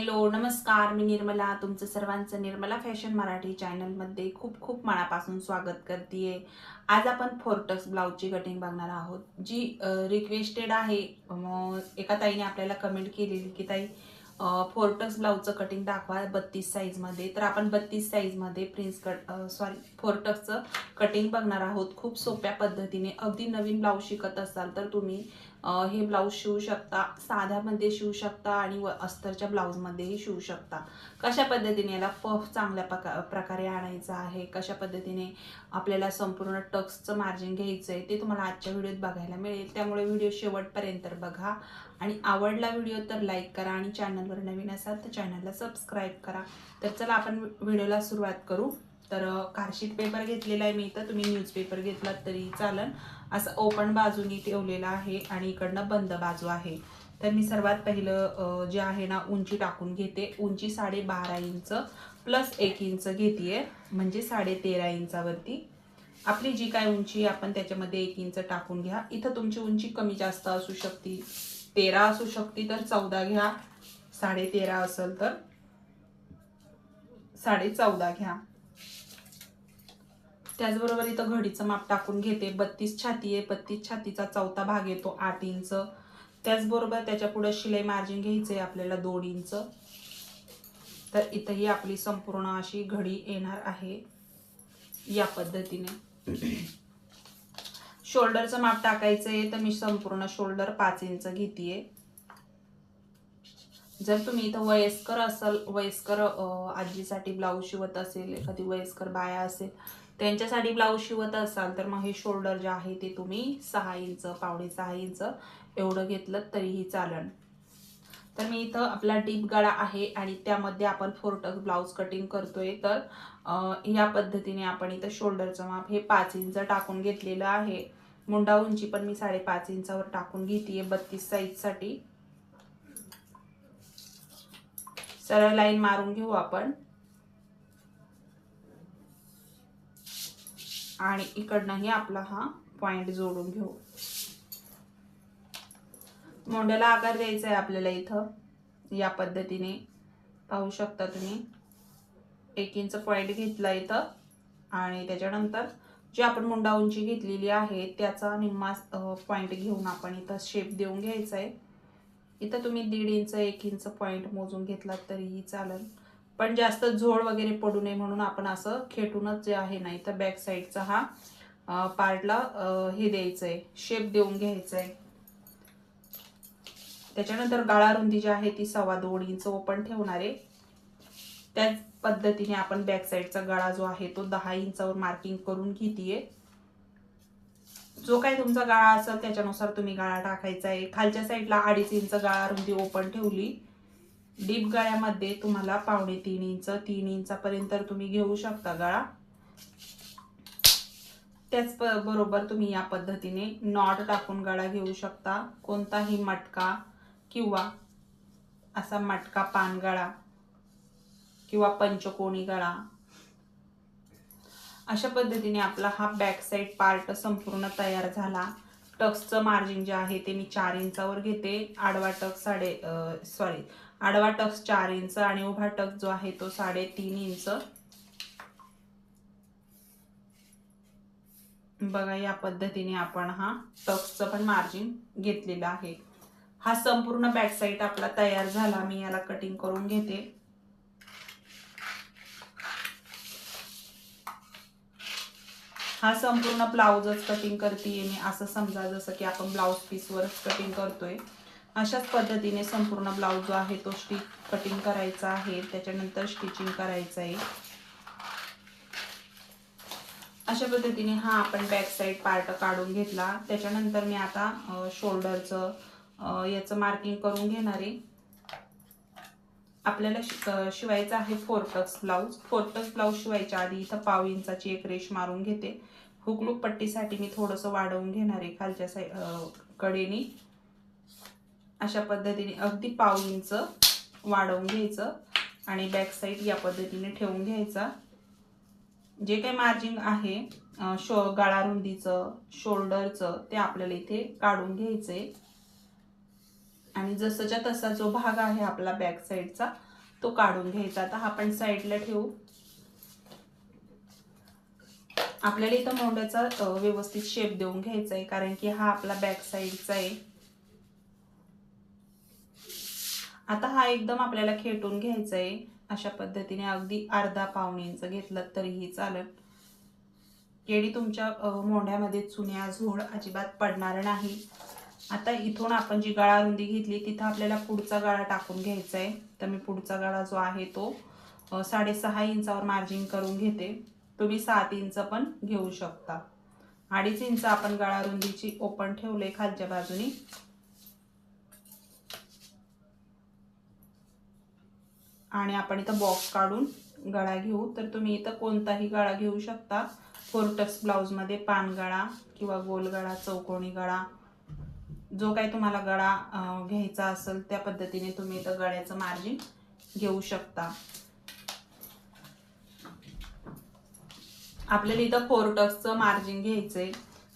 Hello नमस्कार. मी निर्मला तुमचं सर्वांचं निर्मला फॅशन मराठी चॅनलमध्ये खूप खूप मनापासून स्वागत करते आज आपण फोर्टक्स ब्लाऊजची कटिंग बघणार आहोत जी रिक्वेस्टेड आहे. एका ताईने आपल्याला कमेंट केलेली की ताई फोर्टक्स ब्लाऊजचं कटिंग दाखवा बत्तीस साईजमध्ये तर आपण बत्तीस साईजमध्ये प्रिन्स कट सॉरी फोर्टक्सचं कटिंग बघणार आहोत. खूप सोप्या पद्धतीने. अगदी नवीन ब्लाऊज शिकत असाल तर तुम्ही हे ब्लाऊज शिवू शकता साध्यामध्ये शिवू शकता आणि व अस्तरच्या ब्लाऊजमध्येही शिवू शकता. कशा पद्धतीने याला पफ चांगल्या प्रका प्रकारे आणायचा आहे कशा पद्धतीने आपल्याला संपूर्ण टक्सचं मार्जिन घ्यायचं आहे ते तुम्हाला आजच्या व्हिडिओत बघायला मिळेल. त्यामुळे व्हिडिओ शेवटपर्यंत बघा आणि आवडला व्हिडिओ तर लाईक करा आणि चॅनलवर नवीन असाल तर चॅनलला सबस्क्राईब करा. तर चला आपण व्हिडिओला सुरुवात करू. तर कार्डशीट पेपर घेतलेला आहे मी इथं तुम्ही न्यूजपेपर घेतलात तरी चालन. असं ओपन बाजूनी ठेवलेलं आहे आणि इकडनं बंद बाजू आहे. तर मी सर्वात पहिलं जे आहे ना उंची टाकून घेते. उंची साडे बारा इंच प्लस एक इंच घेते म्हणजे साडे तेरा इंचावरती. आपली जी काय उंची आपण त्याच्यामध्ये एक इंच टाकून घ्या. इथं तुमची उंची कमी जास्त असू शकते. तेरा असू शकते तर चौदा घ्या. साडे तेरा असेल तर साडे चौदा घ्या. त्याचबरोबर इथं घडीचं माप टाकून घेते. बत्तीस छाती आहे. बत्तीस छातीचा चौथा भाग येतो आठ इंच. त्याचबरोबर त्याच्या पुढे शिलाई मार्जिन घ्यायचं आहे आपल्याला दोन इंच. तर इथंही आपली संपूर्ण अशी घडी येणार आहे या पद्धतीने. शोल्डरचं माप टाकायचं आहे तर मी संपूर्ण शोल्डर पाच इंच घेते जर तुम्ही इथं वयस्कर असाल वयस्कर आजीसाठी ब्लाऊज शिवत असेल एखादी वयस्कर बाया असेल त्यांच्यासाठी ब्लाऊज शिवत असाल तर मग हे शोल्डर जे आहे ते तुम्ही सहा इंच पावणे सहा इंच एवढं घेतलं तरीही चालन. तर मी इथं आपला डीप गळा आहे आणि त्यामध्ये आपण फोर्टक ब्लाऊज कटिंग करतोय. तर या पद्धतीने आपण इथं शोल्डरचं माप हे पाच इंच टाकून घेतलेलं आहे. मुंडा उंची पण मी साडेपाच इंचावर टाकून घेते बत्तीस साईजसाठी सरळ लाईन मारून घेऊ आपण. आणि इकडनंही आपला हा पॉइंट जोडून घेऊ. मोंड्याला आकार द्यायचा आहे आपल्याला इथं. या पद्धतीने पाहू शकता तुम्ही. एक इंच पॉईंट घेतला इथं. आणि त्याच्यानंतर जी आपण मुंडा उंची घेतलेली आहे त्याचा निम्मा पॉईंट घेऊन आपण इथं शेप देऊन घ्यायचा आहे. इथं तुम्ही दीड इंच एक इंच पॉईंट मोजून घेतलात तरीही चालेल. पण जास्त झोड वगैरे पडू नये म्हणून आपण असं खेटूनच जे आहे नाही तर बॅक साईडचा हा पार्टला हे द्यायचं आहे शेप देऊन घ्यायचं आहे त्याच्यानंतर गाळा रुंदी जी आहे ती सव्वा दोन इंच ओपन ठेवणार. आहे त्याच पद्धतीने आपण बॅक साईडचा गळा जो आहे तो दहा इंचावर मार्किंग करून घेतीये. जो काही तुमचा गाळा असेल त्याच्यानुसार तुम्ही गाळा टाकायचा आहे खालच्या साईडला अडीच इंच गाळा रुंदी ओपन ठेवली. डीप गळ्यामध्ये तुम्हाला पावणे तीन इंच तीन इंचापर्यंत तुम्ही घेऊ शकता गळा. त्याच प- बरोबर तुम्ही या पद्धतीने नॉट टाकून गळा घेऊ शकता. कोणताही मटका किंवा असा मटका पान गळा किंवा पंचकोणी गळा. अशा पद्धतीने आपला हा बॅक साईड पार्ट संपूर्ण तयार झाला. टक्सचं मार्जिन जे आहे ते मी चार इंचावर घेते. आडवा टक साडे सॉरी आडवा टक्स चार इंच आणि उभा टक जो आहे तो साडे तीन इंच. बघा या पद्धतीने आपण हा टक्सचं पण मार्जिन घेतलेलं आहे. हा संपूर्ण बॅक साईड आपला तयार झाला. मी याला कटिंग करून घेते. हा संपूर्ण ब्लाऊजच कटिंग करते मी असं समजा जसं की आपण ब्लाऊज पीसवरच कटिंग करतोय अशाच पद्धतीने संपूर्ण ब्लाऊज जो आहे तो स्टिच कटिंग करायचा आहे. त्याच्यानंतर स्टिचिंग करायचं आहे अशा पद्धतीने हा आपण बॅक साईड पार्ट काढून घेतला. त्याच्यानंतर मी आता शोल्डरचं याचं मार्किंग करून घेणार. आहे आपल्याला शि- शिवायचं आहे फोरटक्स ब्लाऊज. फोरटक्स ब्लाऊज शिवायच्या आधी इथं पाव इंचाची एक रेश मारून घेते. हुकलूक पट्टीसाठी मी थोडंसं वाढवून घेणार आहे खालच्या साई कडेने. अशा पद्धतीने अगदी पाव इंच वाढवून घ्यायचं आणि बॅक साईड या पद्धतीने ठेवून घ्यायचा. जे काही मार्जिन आहे शो गळा रुंदीचं शोल्डरचं ते आपल्याला इथे काढून घ्यायचंय. आणि जसंच्या तसा जो भाग आहे आपला बॅक साईडचा तो काढून घ्यायचा. आता हा आपण साईडला ठेवू. आपल्याला इथं मोंड्याचा व्यवस्थित शेप देऊन घ्यायचा आहे कारण की हा आपला बॅक साईडचा आहे. आता हा एकदम आपल्याला खेटून घ्यायचा आहे. अशा पद्धतीने अगदी अर्धा पाऊण इंच घेतलं तरीही चालत केळी तुमच्या मोंढ्यामध्ये चुन्या झोड अजिबात पडणार नाही. आता इथून आपण जी गळा रुंदी घेतली तिथं आपल्याला पुढचा गळा टाकून घ्यायचा आहे तर मी पुढचा गळा जो आहे तो साडेसहा इंचावर मार्जिन करून घेते. तुम्ही सात इंच पण घेऊ शकता. अडीच इंच आपण गळा रुंदीची ओपन ठेवले खालच्या बाजूनी. आणि आपण इथं बॉक्स काढून गळा घेऊ. तर तुम्ही इथं कोणताही गळा घेऊ शकता. फोरटक्स ब्लाऊजमध्ये पानगळा किंवा गोल गळा चौकोनी गळा जो काही तुम्हाला गळा घ्यायचा असेल त्या पद्धतीने तुम्ही इथं गळ्याचं मार्जिन घेऊ शकता. आपल्याला इथं फोर टक्सचं मार्जिन घ्यायचंय.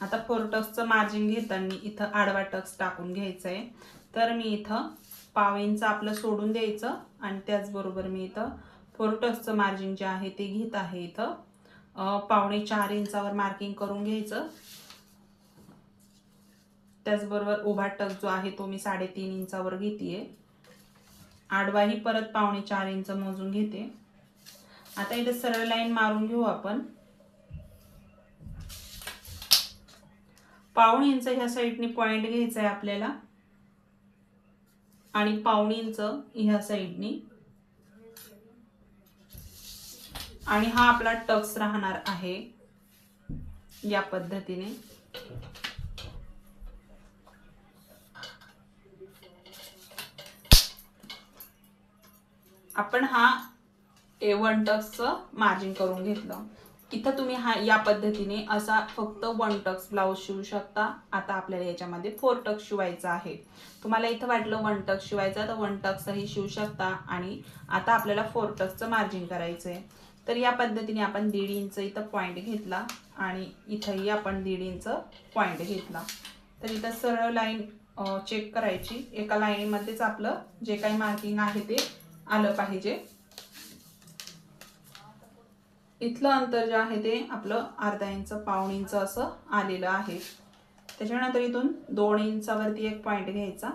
आता फोर टक्सचं मार्जिन घेताना इथं आडवा टक्स टाकून घ्यायचंय. तर मी इथं पाव इंच आपलं सोडून द्यायचं आणि त्याचबरोबर मी इथं फोर टक्सचं मार्जिन जे आहे ते घेत आहे इथं. पावणे चार इंचावर मार्किंग करून घ्यायचं. त्याचबरोबर उभा टक जो आहे तो मी साडेतीन इंचावर घेते आडवाही परत पावणे चार इंच मोजून घेते. आता इथे सरळ लाईन मारून घेऊ आपण. पाऊण इंच ह्या साईडने पॉईंट घ्यायचा आहे आपल्याला. आणि पाऊण इंच ह्या साईडनी. आणि हा आपला टक्स राहणार आहे या पद्धतीने. आपण हा ए वन टक्सचं मार्जिन करून घेतलं. इथं तुम्ही हा या पद्धतीने असा फक्त वन टक्स ब्लाऊज शिवू शकता. आता आपल्याला याच्यामध्ये फोर टक्स शिवायचा आहे. तुम्हाला इथं वाटलं वन टक्स शिवायचा तर वन टक्सही शिवू शकता. आणि आता आपल्याला फोर टक्सचं मार्जिन करायचं आहे तर या पद्धतीने आपण दीड इंच इथं पॉईंट घेतला. आणि इथंही आपण दीड इंच पॉईंट घेतला. तर इथं सरळ लाईन चेक करायची. एका लाईनमध्येच आपलं जे काही मार्किंग आहे ते आलं पाहिजे. इथलं अंतर जे आहे ते आपलं अर्धा इंच पाऊण इंच असं आलेलं आहे. त्याच्यानंतर इथून दोन इंचावरती एक पॉईंट घ्यायचा.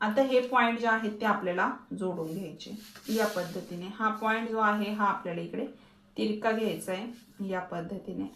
आता हे पॉईंट जे आहेत ते आपल्याला जोडून घ्यायचे. या पद्धतीने. हा पॉईंट जो आहे हा आपल्याला इकडे तिरका घ्यायचा आहे. या पद्धतीने.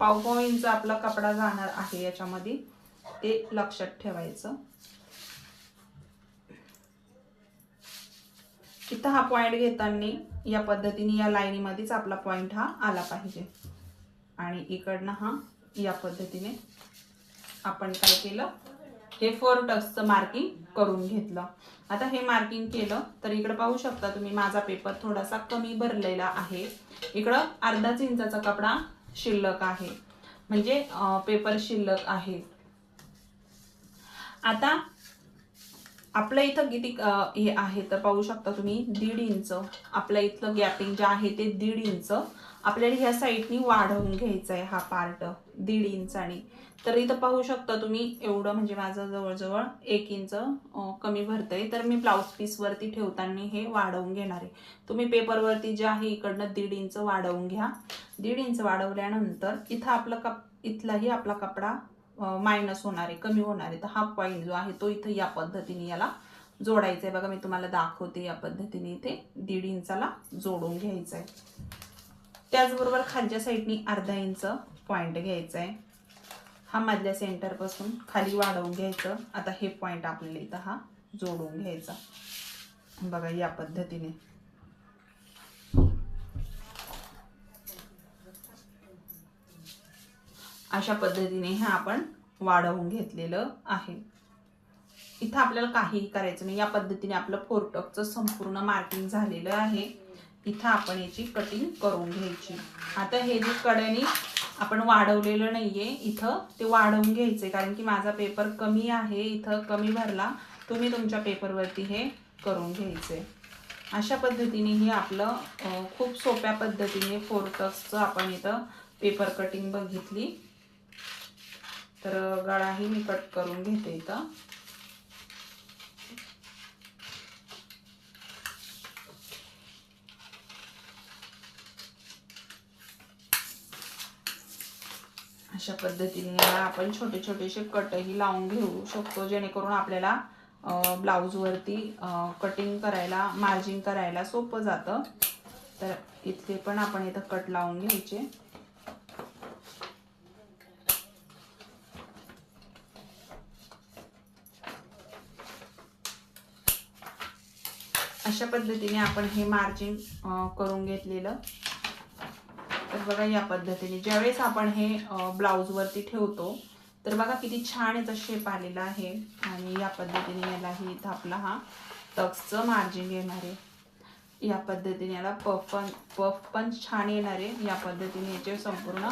पाव पाव इंच आपला कपडा जाणार आहे याच्यामध्ये. ते लक्षात ठेवायचं. इथं हा पॉईंट घेताना या पद्धतीने या लाईनीमध्येच आपला पॉईंट हा आला पाहिजे. आणि इकडनं हा या पद्धतीने आपण काय केलं? हे फोर टक्सचं मार्किंग करून घेतलं. आता हे मार्किंग केलं तर इकडं पाहू शकता तुम्ही माझा पेपर थोडासा कमी भरलेला आहे. इकडं अर्धाच इंचाचा कपडा शिल्लक आहे. म्हणजे पेपर शिल्लक आहे. आता आपल्या इथं किती हे आहे तर पाहू शकता तुम्ही दीड इंच. आपल्या इथलं गॅपिंग जे आहे ते दीड इंच. आपल्याला ह्या साईडनी वाढवून घ्यायचं आहे हा पार्ट दीड इंचानी तर इथं पाहू शकता तुम्ही एवढं म्हणजे माझं जवळजवळ एक इंच कमी कमी भरतंय. तर मी ब्लाऊज पीसवरती ठेवताना हे वाढवून घेणार आहे. तुम्ही पेपरवरती जे आहे इकडनं दीड इंच वाढवून घ्या. दीड इंच वाढवल्यानंतर इथं आपलं कप इथलाही आपला कपडा मायनस होणार आहे कमी होणार आहे. तर हा पॉईंट जो आहे तो इथं या पद्धतीने याला जोडायचा आहे. बघा मी तुम्हाला दाखवते या पद्धतीने इथे दीड इंचाला जोडून घ्यायचं आहे. त्याचबरोबर खालच्या साईडनी अर्धा इंच पॉईंट घ्यायचा आहे. हा मधल्या सेंटरपासून खाली वाढवून घ्यायचं. आता हे पॉईंट आपल्याला इथं हा जोडून घ्यायचा. बघा या पद्धतीने. अशा पद्धतीने हे आपण वाढवून घेतलेलं आहे. इथं आपल्याला काहीही करायचं नाही. या पद्धतीने आपलं फोरटॉकचं संपूर्ण मार्किंग झालेलं आहे. इथं आपण याची कटिंग करून घ्यायची. आता हे जे कड्याने आपण वाढवलेलं नाहीये इथं ते वाढवून घ्यायचे कारण की माझा पेपर कमी आहे इथं कमी भरला तुम्ही तुमच्या पेपरवरती हे करून घ्यायचे अशा पद्धतीने हे आपलं खूप सोप्या पद्धतीने फोरटक्सचं आपण इथं पेपर कटिंग बघितली. तर गळाही मी कट करून घेते इथं. अशा पद्धतीने याला आपण छोटे छोटेसे कटही लावून घेऊ शकतो जेणेकरून आपल्याला ब्लाऊजवरती कटिंग करायला मार्जिंग करायला सोपं जातं. तर इथले पण आपण इथं कट लावून घ्यायचे. अशा पद्धतीने आपण हे मार्जिन करून घेतलेलं. तर बघा या पद्धतीने. ज्यावेळेस आपण हे ब्लाऊजवरती ठेवतो तर बघा किती छान याचा शेप आलेला आहे. आणि या पद्धतीने यालाही इथं आपला हा टक्सचं मार्जिन येणार आहे. या पद्धतीने याला पफ पण पफ पण छान येणार आहे. या पद्धतीने याचे संपूर्ण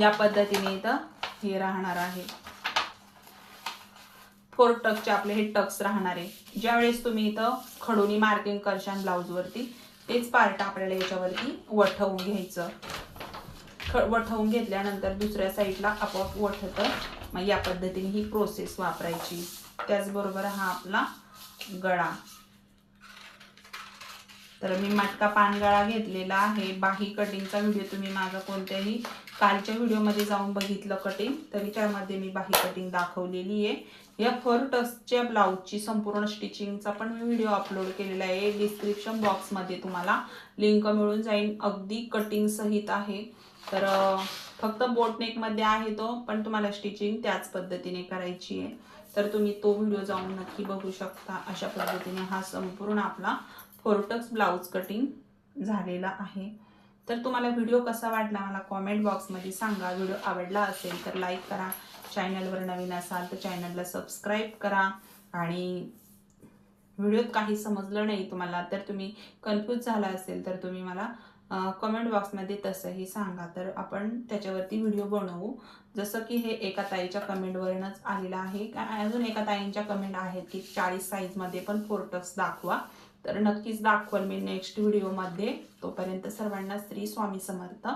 या पद्धतीने इथं हे राहणार आहे. फोर टक्सचे आपले हे टक्स राहणार आहे. ज्यावेळेस तुम्ही इथं खडोनी मार्किंग करशान ब्लाऊजवरती तेच पार्ट आपल्याला याच्यावरती वठवून घ्यायचं. ख वठवून घेतल्यानंतर दुसऱ्या साईडला आपोआप वठतं. मग या पद्धतीने ही प्रोसेस वापरायची. त्याचबरोबर हा आपला गळा. तर मी मटका पानगळा घेतलेला आहे. बाही कटिंगचा व्हिडिओ तुम्ही माझा कोणत्याही कालच्या व्हिडिओमध्ये जाऊन बघितलं कटिंग तरी त्यामध्ये मी बाही कटिंग दाखवलेली आहे. या फर टचच्या ब्लाऊजची संपूर्ण स्टिचिंगचा पण मी व्हिडिओ अपलोड केलेला आहे. डिस्क्रिप्शन बॉक्समध्ये तुम्हाला लिंक मिळून जाईल. अगदी कटिंग सहित आहे. तर फक्त बोटनेकमध्ये आहे तो पण तुम्हाला स्टिचिंग त्याच पद्धतीने करायची आहे. तर तुम्ही तो व्हिडिओ जाऊन नक्की बघू शकता. अशा पद्धतीने हा संपूर्ण आपला फोरटक्स ब्लाऊज कटिंग झालेला आहे. तर तुम्हाला व्हिडिओ कसा वाटला मला कॉमेंट बॉक्समध्ये सांगा. व्हिडिओ आवडला असेल तर लाईक करा. चॅनलवर नवीन असाल तर चॅनलला सबस्क्राईब करा. आणि व्हिडिओत काही समजलं नाही तुम्हाला तर तुम्ही कन्फ्यूज झाला असेल तर तुम्ही मला कमेंट बॉक्समध्ये तसंही सांगा. तर आपण त्याच्यावरती व्हिडिओ बनवू. जसं की हे एका ताईच्या कमेंटवरूनच आलेलं आहे. अजून एका ताईंच्या कमेंट आहेत की चाळीस साईजमध्ये पण फोर्टक्स दाखवा. तर नक्कीच दाखवल मी नेक्स्ट व्हिडिओमध्ये तोपर्यंत सर्वांना स्त्री स्वामी समर्थ.